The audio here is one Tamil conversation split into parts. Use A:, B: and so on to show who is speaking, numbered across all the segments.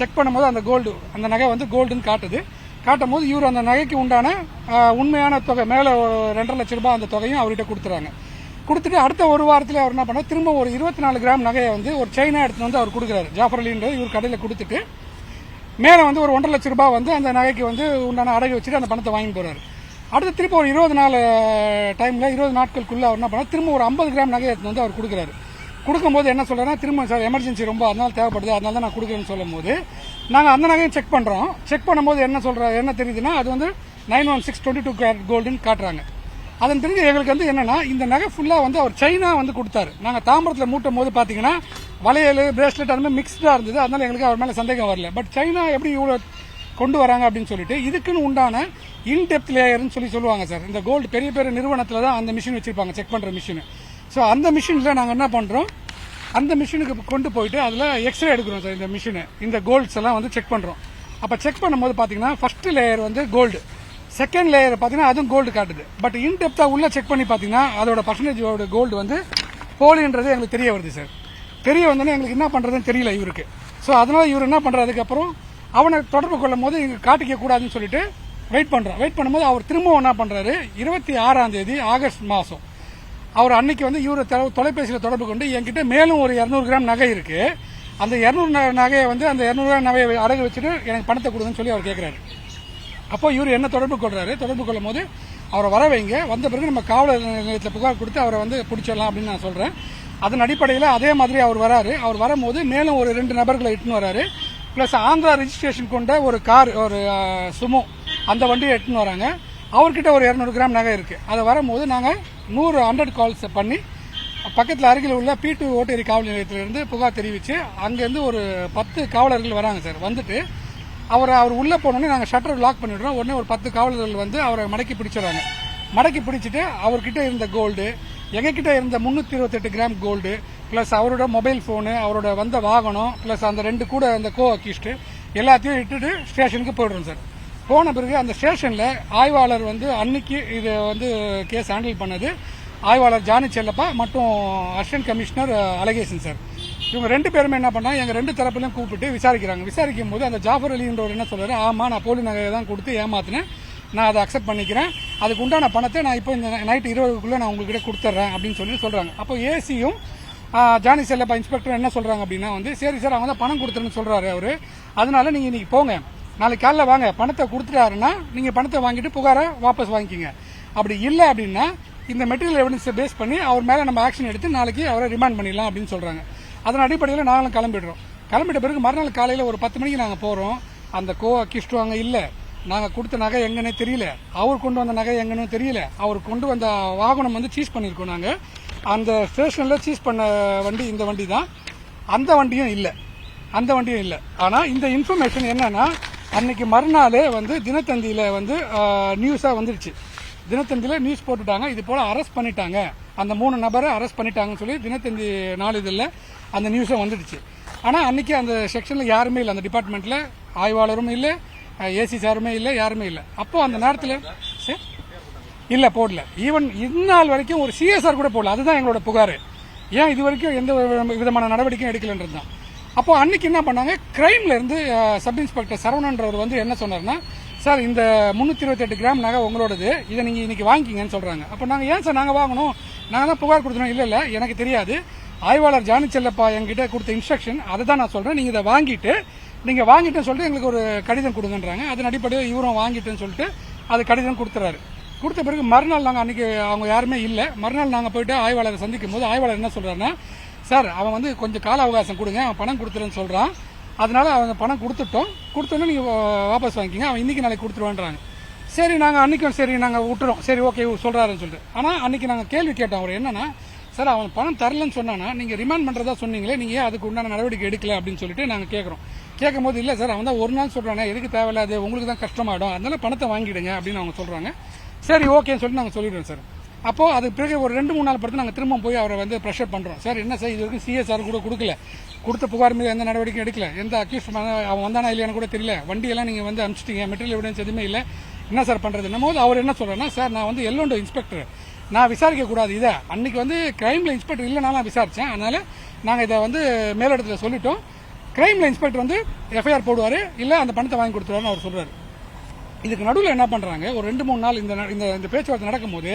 A: செக் பண்ணும்போது அந்த கோல்டு அந்த நகை வந்து கோல்டுன்னு காட்டுது. காட்டும் போது இவர் அந்த நகைக்கு உண்டான உண்மையான தொகை மேலே ஒரு ரெண்டரை லட்ச ரூபாய் அந்த தொகையும் அவர்கிட்ட கொடுத்துறாங்க. கொடுத்துட்டு அடுத்த ஒரு வாரத்தில் அவர் என்ன பண்ணார் திரும்ப ஒரு இருபத்தி நாலு கிராம் நகையை வந்து ஒரு செயினாக எடுத்துகிட்டு வந்து அவர் கொடுக்குறாரு. ஜாஃபர் அலின்ற இவர் கடையில் கொடுத்துட்டு மேலே வந்து ஒரு ஒன்றரை லட்ச ரூபாய் வந்து அந்த நகைக்கு வந்து உண்டான அடகு வச்சுட்டு அந்த பணத்தை வாங்கி போகிறாரு அடுத்து திரும்ப ஒரு இருபது நாள் டைமில் இருபது நாட்களுக்குள்ளே அவர் என்ன பண்ணார் திரும்ப ஒரு ஐம்பது கிராம் நகையை எடுத்து வந்து அவர் கொடுக்குறாரு. கொடுக்கும்போது என்ன சொல்கிறேன்னா திரும்ப சார் எமர்ஜென்சி ரொம்ப அதனால் தேவைப்படுது அதனால தான் நான் கொடுக்குறேன்னு சொல்லும்போது நாங்கள் அந்த நகையும் செக் பண்ணுறோம் செக் பண்ணும்போது என்ன சொல்கிற என்ன தெரியுதுன்னா அது வந்து nine one six twenty two carat கோல்டுன்னு காட்டுறாங்க. அதன் தெரிஞ்சு எங்களுக்கு வந்து என்னன்னா இந்த நகை ஃபுல்லாக வந்து அவர் சைனா வந்து கொடுத்தாரு. நாங்கள் தாம்பரத்தில் மூட்டும் போது பார்த்தீங்கன்னா வளையல் பிரேஸ்லெட் அந்த மாதிரி மிக்ஸ்டாக இருந்தது. அதனால எங்களுக்கு அவர் மேலே சந்தேகம் வரல. பட் சைனா எப்படி இவ்வளோ கொண்டு வராங்க அப்படின்னு சொல்லிட்டு இதுக்குன்னு உண்டான இன்டெப்த் லேயர்னு சொல்லி சொல்லுவாங்க சார். இந்த கோல்டு பெரிய பெரிய நிறுவனத்தில் தான் அந்த மிஷின் வச்சிருப்பாங்க. செக் பண்ணுற மிஷின் ஸோ அந்த மிஷினில் நாங்கள் என்ன பண்ணுறோம் அந்த மிஷினுக்கு கொண்டு போயிட்டு அதில் எக்ஸ்ரே எடுக்கிறோம் சார் இந்த மிஷினு இந்த கோல்ட்ஸ் எல்லாம் வந்து செக் பண்ணுறோம் அப்போ செக் பண்ணும்போது பார்த்தீங்கன்னா ஃபர்ஸ்ட் லேயர் வந்து கோல்டு செகண்ட் லேயர் பார்த்தீங்கன்னா அதுவும் கோல்டு காட்டுது. பட் இன்டெப்த்தாக உள்ளே செக் பண்ணி பார்த்தீங்கன்னா அதோட பர்சன்டேஜோட கோல்டு வந்து போலின்றது எங்களுக்கு தெரிய வருது சார் தெரிய வந்தோன்னே எங்களுக்கு என்ன பண்ணுறதுன்னு தெரியல இவருக்கு. ஸோ அதனால் இவர் என்ன பண்ணுறதுக்கப்புறம் அவனை தொடர்பு கொள்ளும் போது இங்க காட்டிக்க கூடாதுன்னு சொல்லிட்டு வெயிட் பண்ணுறான் வெயிட் பண்ணும்போது அவர் திரும்பவும் என்ன பண்ணுறாரு இருபத்தி ஆறாம் தேதி ஆகஸ்ட் மாதம் அவர் அன்னைக்கு வந்து இவரை தொலைபேசியில் தொடர்பு கொண்டு என்கிட்ட மேலும் ஒரு இரநூறு கிராம் நகை இருக்கு. அந்த இரநூறு நகையை வந்து அந்த இரநூறு கிராம் நகையை அடகு வச்சுட்டு எனக்கு பணத்தை கொடுங்கன்னு சொல்லி அவர் கேட்குறாரு அப்போ இவர் என்ன தொடர்பு கொள்றாரு? தொடர்பு கொள்ளும் போது அவரை வர வைங்க. வந்த பிறகு நம்ம காவலர் நிலையத்தில் புகார் கொடுத்து அவரை வந்து பிடிச்சிடலாம் அப்படின்னு நான் சொல்கிறேன் அதன் அடிப்படையில் அதே மாதிரி அவர் வராரு. அவர் வரும்போது மேலும் ஒரு ரெண்டு நபர்களை இட்டுன்னு வராரு. ப்ளஸ் ஆந்திரா ரெஜிஸ்ட்ரேஷன் கொண்ட ஒரு கார் ஒரு சுமோ அந்த வண்டியை எட்டுன்னு வராங்க. அவர்கிட்ட ஒரு இரநூறு கிராம் நகை இருக்குது அதை வரும்போது நாங்கள் நூறு ஹண்ட்ரட் கால்ஸ் பண்ணி பக்கத்தில் அருகில் உள்ள பி டூ ஓட்டேரி காவல் நிலையத்திலிருந்து புகார் தெரிவித்து அங்கேருந்து ஒரு பத்து காவலர்கள் வராங்க சார் வந்துட்டு அவர் அவர் உள்ளே போனோடனே நாங்கள் ஷட்டர் லாக் பண்ணிடுறோம். உடனே ஒரு பத்து காவலர்கள் வந்து அவரை மடக்கி பிடிச்சிடுறாங்க. மடக்கி பிடிச்சிட்டு அவர்கிட்ட இருந்த கோல்டு எங்ககிட்ட இருந்த முந்நூற்றி இருபத்தெட்டு கிராம் கோல்டு ப்ளஸ் அவரோட மொபைல் ஃபோனு அவரோட வந்த வாகனம் ப்ளஸ் அந்த ரெண்டு கூட அந்த கோ அக்கிஸ்ட்டு எல்லாத்தையும் இட்டுட்டு ஸ்டேஷனுக்கு போயிடுறோம் சார். போன பிறகு அந்த ஸ்டேஷனில் ஆய்வாளர் வந்து அன்னைக்கு இது வந்து கேஸ் ஹேண்டில் பண்ணது. ஆய்வாளர் ஜானி செல்லப்பா மற்றும் அசிஸ்டன்ட் கமிஷனர் அலகேசன் சார். இவங்க ரெண்டு பேருமே என்ன பண்ணால் எங்கள் ரெண்டு தரப்புலையும் கூப்பிட்டு விசாரிக்கிறாங்க. விசாரிக்கும் போது அந்த ஜாஃபர் அலின்றவர் என்ன சொல்கிறார் ஆமாம் நான் போலி நகையை தான் கொடுத்து ஏமாத்தினேன். நான் அதை அக்செப்ட் பண்ணிக்கிறேன். அதுக்கு உண்டான பணத்தை நான் இப்போ இந்த நைட்டு இருபதுக்குள்ளே நான் உங்ககிட்ட கொடுத்துட்றேன் அப்படின்னு சொல்லி சொல்கிறாங்க அப்போ ஏசியும் ஜானி செல்லப்பா இன்ஸ்பெக்டர் என்ன சொல்கிறாங்க அப்படின்னா வந்து சரி சார் அவங்க தான் பணம் கொடுத்துருன்னு சொல்கிறாரு அவர். அதனால நீங்கள் இன்றைக்கி போங்க. நாளைக்கு காலைல வாங்க. பணத்தை கொடுத்துட்டாருன்னா நீங்கள் பணத்தை வாங்கிட்டு புகாரை வாபஸ் வாங்கிக்கிங்க. அப்படி இல்லை அப்படின்னா இந்த மெட்டீரியல் எவிடன்ஸை பேஸ் பண்ணி அவர் மேலே நம்ம ஆக்ஷன் எடுத்து நாளைக்கு அவரை ரிமாண்ட் பண்ணிடலாம் அப்படின்னு சொல்கிறாங்க அதன் அடிப்படையில் நாங்களும் கிளம்பிடுறோம். கிளம்பிட்ட பிறகு மறுநாள் காலையில் ஒரு பத்து மணிக்கு நாங்கள் போகிறோம் அந்த கோ அக்கிஸ்ட் அங்கே இல்லை. நாங்கள் கொடுத்த நகை எங்கன்னே தெரியல. அவர் கொண்டு வந்த நகை எங்கன்னு தெரியல. அவர் கொண்டு வந்த வாகனம் வந்து சீஸ் பண்ணியிருக்கோம் நாங்கள் அந்த ஸ்டேஷனில் சீஸ் பண்ண வண்டி இந்த வண்டி தான் அந்த வண்டியும் இல்லை. அந்த வண்டியும் இல்லை. ஆனால் இந்த இன்ஃபர்மேஷன் என்னன்னா அன்னைக்கு மறுநாளே வந்து தினத்தந்தியில் வந்து நியூஸாக வந்துருச்சு. தினத்தந்தியில் நியூஸ் போட்டுட்டாங்க. இது போல் அரெஸ்ட் பண்ணிட்டாங்க. அந்த மூணு நபரை அரெஸ்ட் பண்ணிட்டாங்கன்னு சொல்லி தினத்தந்தி நாளிதழில் அந்த நியூஸை வந்துடுச்சு. ஆனால் அன்னைக்கு அந்த செக்ஷனில் யாருமே இல்லை. அந்த டிபார்ட்மெண்ட்டில் ஆய்வாளரும் இல்லை ஏசி சாருமே இல்லை யாருமே இல்லை. அப்போ அந்த நேரத்தில் சரி இல்லை போடல. ஈவன் இந்நாள் வரைக்கும் ஒரு சிஎஸ்ஆர் கூட போடல. அதுதான் எங்களோட புகார். ஏன் இது வரைக்கும் எந்த விதமான நடவடிக்கையும் எடுக்கலன்றது தான் அப்போ அன்னைக்கு என்ன பண்ணாங்க? கிரைம்ல இருந்து சப் இன்ஸ்பெக்டர் சரவணன்றவர் வந்து என்ன சொன்னார்னா சார் இந்த முந்நூற்றி இருபத்தெட்டு கிராம் நகை உங்களோடது. இதை நீங்கள் இன்னைக்கு வாங்கிக்கிங்கன்னு சொல்றாங்க. அப்போ நாங்கள் ஏன் சார் நாங்கள் வாங்கணும்? நாங்கள் தான் புகார் கொடுத்துருவோம் இல்லை இல்லை எனக்கு தெரியாது. ஆய்வாளர் ஜானி செல்லப்பா என்கிட்ட கொடுத்த இன்ஸ்ட்ரக்ஷன் அதை தான் நான் சொல்றேன். நீங்க இதை வாங்கிட்டு நீங்க வாங்கிட்டேன்னு சொல்லிட்டு எங்களுக்கு ஒரு கடிதம் கொடுங்கன்றாங்க. அதன் அடிப்படையில் இவரும் வாங்கிட்டேன்னு சொல்லிட்டு அது கடிதம் கொடுத்துறாரு. கொடுத்த பிறகு மறுநாள் நாங்கள் அன்னைக்கு அவங்க யாருமே இல்லை. மறுநாள் நாங்கள் போயிட்டு ஆய்வாளரை சந்திக்கும் போது ஆய்வாளர் என்ன சொல்றாருன்னா சார் அவன் வந்து கொஞ்சம் கால அவகாசம் கொடுங்க அவன் பணம் கொடுத்துருன்னு சொல்கிறான் அதனால் அவங்க பணம் கொடுத்துட்டோம். கொடுத்தோன்னே நீங்கள் வாபஸ் வாங்கிக்கிங்க அவன் இன்றைக்கி நாளைக்கு கொடுத்துருவான்றாங்க. சரி நாங்கள் அன்னைக்கும் சரி நாங்கள் விட்டுறோம். சரி ஓகே சொல்கிறாருன்னு சொல்லிட்டு. ஆனால் அன்றைக்கி நாங்கள் கேள்வி கேட்டோம். அவர் என்னன்னா சார் அவன் பணம் தரலன்னு சொன்னானா நீங்கள் ரிமாண்ட் பண்ணுறதா சொன்னீங்களே நீங்கள் ஏன் அதுக்கு உண்டான நடவடிக்கை எடுக்கல? அப்படின்னு சொல்லிட்டு நாங்கள் கேட்குறோம் கேட்கும் போது இல்லை சார் அவன் தான் ஒரு நாள் சொல்கிறானே எதுக்கு தேவையில்லாது உங்களுக்கு தான் கஷ்டமாயிடும். அதனால பணத்தை வாங்கிடுங்க அப்படின்னு அவங்க சொல்கிறாங்க சரி ஓகேன்னு சொல்லிட்டு நாங்கள் சொல்லிடுறோம் சார். அப்போது அதுக்கு பிறகு ஒரு ரெண்டு மூணு நாள் படுத்து நாங்கள் திரும்ப போய் அவரை வந்து ப்ரெஷர் பண்ணுறோம் சார் என்ன சார் இது வரைக்கும் சிஎஸ்ஆர் கூட கொடுக்கல. கொடுத்த புகார் மீது எந்த நடவடிக்கையும் எடுக்கல. எந்த அக்யூஸ் அவன் வந்தானா இல்லையான்னு கூட தெரியல. வண்டியெல்லாம் நீங்கள் வந்து அனுப்பிச்சிட்டீங்க. மெட்டீரியல் எவிடன்ஸ் எதுவுமே இல்லை. என்ன சார் பண்ணுறது பண்றது? போது அவர் என்ன சொல்கிறேன்னா சார் நான் வந்து எல்லோண்டோ இன்ஸ்பெக்டர் நான் விசாரிக்க கூடாது இதை. அன்னைக்கு வந்து கிரைமில் இன்ஸ்பெக்டர் இல்லைனாலும் நான் அதனால் நாங்கள் இதை வந்து மேலிடத்தில் சொல்லிட்டோம். கிரைமில் இன்ஸ்பெக்டர் வந்து எஃப்ஐஆர் போடுவார். இல்லை அந்த பணத்தை வாங்கி கொடுத்துருவாருன்னு அவர் சொல்கிறார் இதுக்கு நடுவில் என்ன பண்ணுறாங்க ஒரு ரெண்டு மூணு நாள் இந்த ந- இந்த இந்த பேச்சுவார்த்தை நடக்கும்போது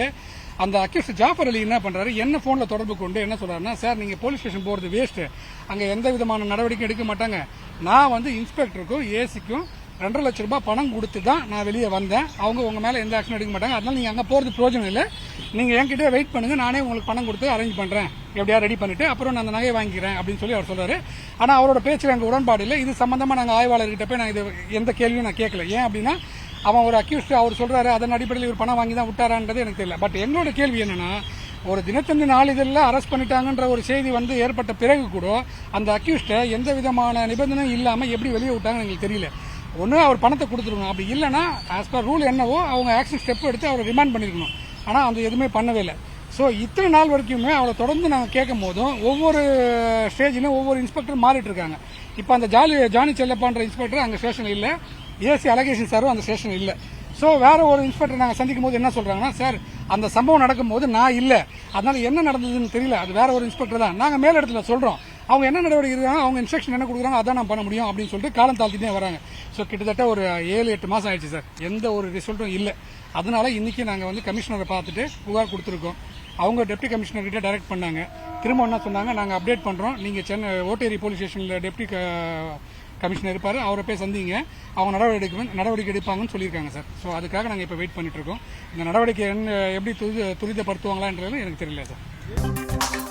A: அந்த அக்யூஸ்ட் ஜாஃபர் அலி என்ன பண்ணுறாரு என்ன ஃபோனில் தொடர்பு கொண்டு என்ன சொல்கிறாருன்னா சார் நீங்கள் போலீஸ் ஸ்டேஷன் போகிறது வேஸ்ட்டு அங்கே எந்த விதமான நடவடிக்கை எடுக்க மாட்டாங்க. நான் வந்து இன்ஸ்பெக்டருக்கும் ஏசிக்கும் ரெண்டரை லட்ச ரூபாய் பணம் கொடுத்து தான் நான் வெளியே வந்தேன். அவங்க உங்கள் மேலே எந்த ஆக்ஷன் எடுக்க மாட்டாங்க. அதனால் நீங்கள் அங்கே போகிறது பிரயோஜனம் இல்லை. நீங்கள் என்கிட்ட வெயிட் பண்ணுங்கள் நானே உங்களுக்கு பணம் கொடுத்து அரேஞ்ச் பண்ணுறேன் எப்படியா ரெடி பண்ணிவிட்டு அப்புறம் நான் அந்த நகையை வாங்கிக்கிறேன் அப்படின்னு சொல்லி அவர் சொல்றாரு. ஆனால் அவரோட பேச்சு எங்கள் உடன்பாடு இல்லை. இது சம்மந்தமாக நாங்கள் ஆய்வாளர்கிட்ட போய் நான் இது எந்த கேள்வியும் நான் கேட்கல. ஏன் அப்படின்னா அவன் ஒரு அக்யூஸ்ட் அவர் சொல்கிறாரு அதன் அடிப்படையில் இவர் பணம் வாங்கி தான் விட்டாரான்றது எனக்கு தெரியல. பட் எங்களோட கேள்வி என்னென்னா ஒரு தினத்தந்தி நாளிதழில் அரெஸ்ட் பண்ணிட்டாங்கன்ற ஒரு செய்தி வந்து ஏற்பட்ட பிறகு கூட அந்த அக்யூஸ்டை எந்த விதமான நிபந்தனையும் இல்லாமல் எப்படி வெளியே விட்டாங்கன்னு எங்களுக்கு தெரியல. ஒன்று அவர் பணத்தை கொடுத்துருக்கணும். அப்படி இல்லைன்னா ஆஸ் பர் ரூல் என்னவோ அவங்க ஆக்ஷன் ஸ்டெப் எடுத்து அவரை ரிமாண்ட் பண்ணியிருக்கணும் ஆனால் அந்த எதுவுமே பண்ணவே இல்லை. ஸோ இத்தனை நாள் வரைக்குமே அவளை தொடர்ந்து நாங்கள் கேட்கும் போதும் ஒவ்வொரு ஸ்டேஜிலும் ஒவ்வொரு இன்ஸ்பெக்டர் மாறிட்டு இருக்காங்க. இப்போ அந்த ஜாலி ஜானி செல்லப்பான்ற இன்ஸ்பெக்டர் அங்கே ஸ்டேஷன் இல்லை. ஏசி அலகேஷன் சாரும் அந்த ஸ்டேஷன் இல்லை. ஸோ வேற ஒரு இன்ஸ்பெக்டர் நாங்கள் சந்திக்கும் போது என்ன சொல்கிறாங்கன்னா சார் அந்த சம்பவம் நடக்கும்போது நான் இல்லை. அதனால என்ன நடந்ததுன்னு தெரியல. அது வேற ஒரு இன்ஸ்பெக்டர் தான். நாங்கள் மேலிடத்துல சொல்கிறோம் அவங்க என்ன நடவடிக்கை எடுக்கிறாங்க அவங்க இன்ஸ்ட்ரக்ஷன் என்ன கொடுக்குறாங்க அதான் நான் பண்ண முடியும் அப்படின்னு சொல்லிட்டு காலம் தாழ்த்திட்டே வராங்க. ஸோ கிட்டத்தட்ட ஒரு ஏழு எட்டு மாதம் ஆயிடுச்சு சார் எந்த ஒரு ரிசல்ட்டும் இல்லை. அதனால இன்னைக்கு நாங்கள் வந்து கமிஷனரை பார்த்துட்டு புகார் கொடுத்துருக்கோம். அவங்க டெப்டி கமிஷனர்கிட்ட டைரக்ட் பண்ணாங்க. திரும்ப என்ன சொன்னாங்க நாங்கள் அப்டேட் பண்ணுறோம் நீங்கள் சென்னை ஓட்டேரி போலீஸ் ஸ்டேஷனில் டெப்டி கமிஷனர் இருப்பார் அவரை போய் சந்திங்க. அவங்க நடவடிக்கை எடுக்க- நடவடிக்கை எடுப்பாங்கன்னு சொல்லியிருக்காங்க சார். ஸோ அதுக்காக நாங்கள் இப்போ வெயிட் பண்ணிட்டு இருக்கோம். இந்த நடவடிக்கை என்ன எப்படி துரித துரிதப்படுத்துவாங்களான்றது எனக்கு தெரியல சார்.